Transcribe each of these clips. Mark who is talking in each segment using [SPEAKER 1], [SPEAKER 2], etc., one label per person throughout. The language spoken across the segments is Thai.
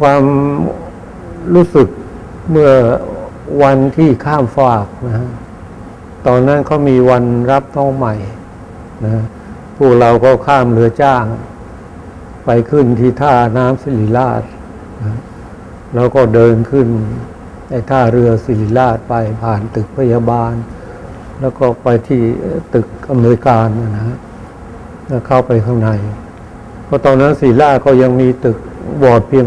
[SPEAKER 1] ความรู้สึกเมื่อวันที่ข้ามฝากนะฮะตอนนั้นเขามีวันรับน้องใหม่นะฮะพวกเราก็ข้ามเรือจ้าง ไปขึ้นที่ท่าน้ำสิริราชนะแล้วก็เดินขึ้นในท่าเรือสิริราชไปผ่านตึกพยาบาล แล้วก็ไปที่ตึกอำนวยการนะฮะแล้วเข้าไปข้างในเพราะตอนนั้นศิลาก็ยังมีตึกวอดเพียง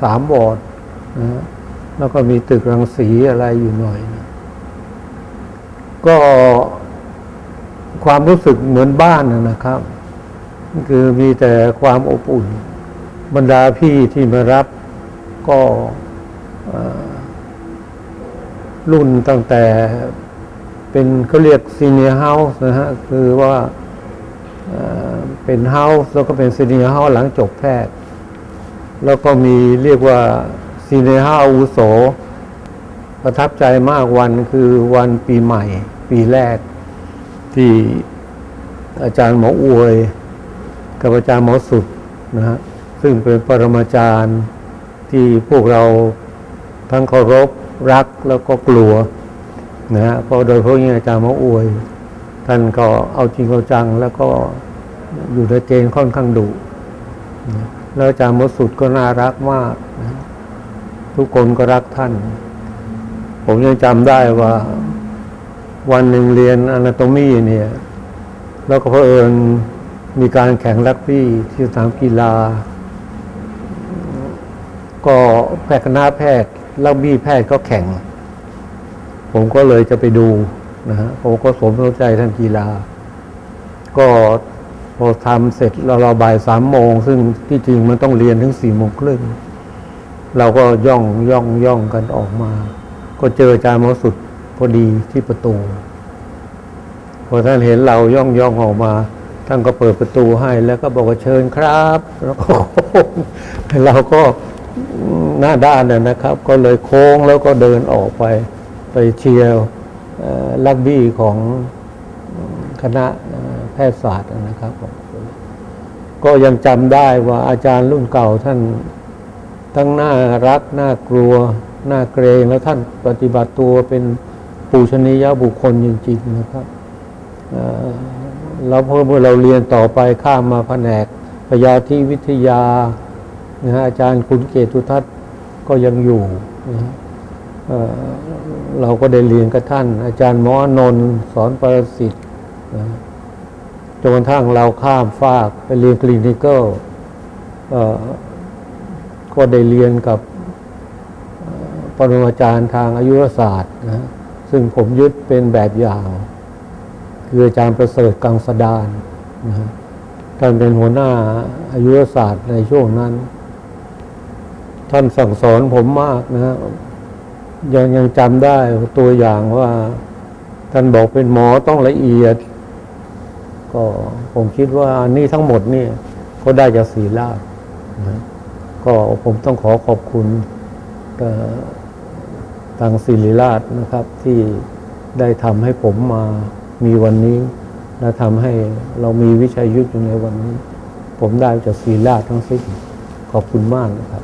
[SPEAKER 1] สามวอร์ดนะฮะแล้วก็มีตึกรังสีอะไรอยู่หน่อยนะก็ความรู้สึกเหมือนบ้านนะครับ คือมีแต่ความอบอุ่น บรรดาพี่ที่มารับก็รุ่นตั้งแต่เป็นเขาเรียกซีเนียร์เฮาส์นะฮะ คือว่าเอ่อเป็นเฮาส์แล้วก็เป็นซีเนียร์เฮาส์หลังจบแพทย์ แล้วก็มีเรียกว่าซีเนียร์เฮาอุโส ประทับใจมากวันคือวันปีใหม่ ปีแรก ที่อาจารย์หมออวย กับอาจารย์หมอสุดนะฮะซึ่งเป็นปรมาจารย์ที่พวกเราทั้งเคารพรักแล้วก็กลัวนะฮะก็โดยเฉพาะอย่างอาจารย์หมออวย ท่านก็เอาจริงเอาจังแล้วก็อยู่ในเกณฑ์ค่อนข้างดุนะ แล้วอาจารย์มสุดก็น่ารักมากนะทุกคนก็รักท่าน ผมยังจำได้ว่า วันหนึ่งเรียนอนาโตมีเนี่ย แล้วก็เพอเอิญมีการแข่งรักบี้ที่สนามกีฬา ก็แพทย์คณะแพทย์รักบี้แพทย์ก็แข่ง ผมก็เลยจะไปดูนะฮะผมก็สมเข้าใจท่านกีฬา ก็ พอทำเสร็จเราเราบ่ายสามโมง ซึ่งที่จริงมันต้องเรียนถึงสี่โมงครึ่งเราก็ย่องย่องย่องกันออกมา ก็เจออาจารย์มสุดพอดีที่ประตู พอท่านเห็นเราย่องย่องออกมา ท่านก็เปิดประตูให้ แล้วก็บอกว่าเชิญครับแล้วก็เราก็หน้าด้านนะนะครับ ก็เลยโค้งแล้วก็เดินออกไป ไปเชียร์ลักบี้ของคณะ แพทยศาสตร์นะครับผมก็ยังจำได้ว่าอาจารย์รุ่นเก่าท่านทั้งน่ารักน่ากลัวน่าเกรงแล้วท่านปฏิบัติตัวเป็นปูชนียบุคคลจริงๆนะครับแล้วพอเมื่อเราเรียนต่อไปข้ามมาแผนกพยาธิวิทยานะฮะอาจารย์คุณเกตุทัศน์ก็ยังอยู่นะเเราก็ได้เรียนกับท่าน อาจารย์หมออนนท์สอนประสิทธิ์นะ จนกระทั่งเราข้ามฟากไปเรียนคลินิคอลเอ่อก็ได้เรียนกับปรมาจารย์ทางอายุรศาสตร์นะซึ่งผมยึดเป็นแบบอย่าง คืออาจารย์ประเสริฐกังสดานนะท่านเป็นหัวหน้าอายุรศาสตร์ในช่วงนั้น ท่านสั่งสอนผมมากนะฮะยังยังจำได้ตัวอย่างว่า ท่านบอกเป็นหมอต้องละเอียด ก็ผมคิดว่านี่ทั้งหมดนี่ก็ได้จากศีลาภนะก็ผมต้องขอขอบคุณเอ่อทางศิริราชนะครับ ที่ได้ทำให้ผมมามีวันนี้ และทำให้เรามีวิชัยยุทธอยู่ในวันนี้ ผมได้จากศิริราชทั้งสิ้นขอบคุณมากนะครับ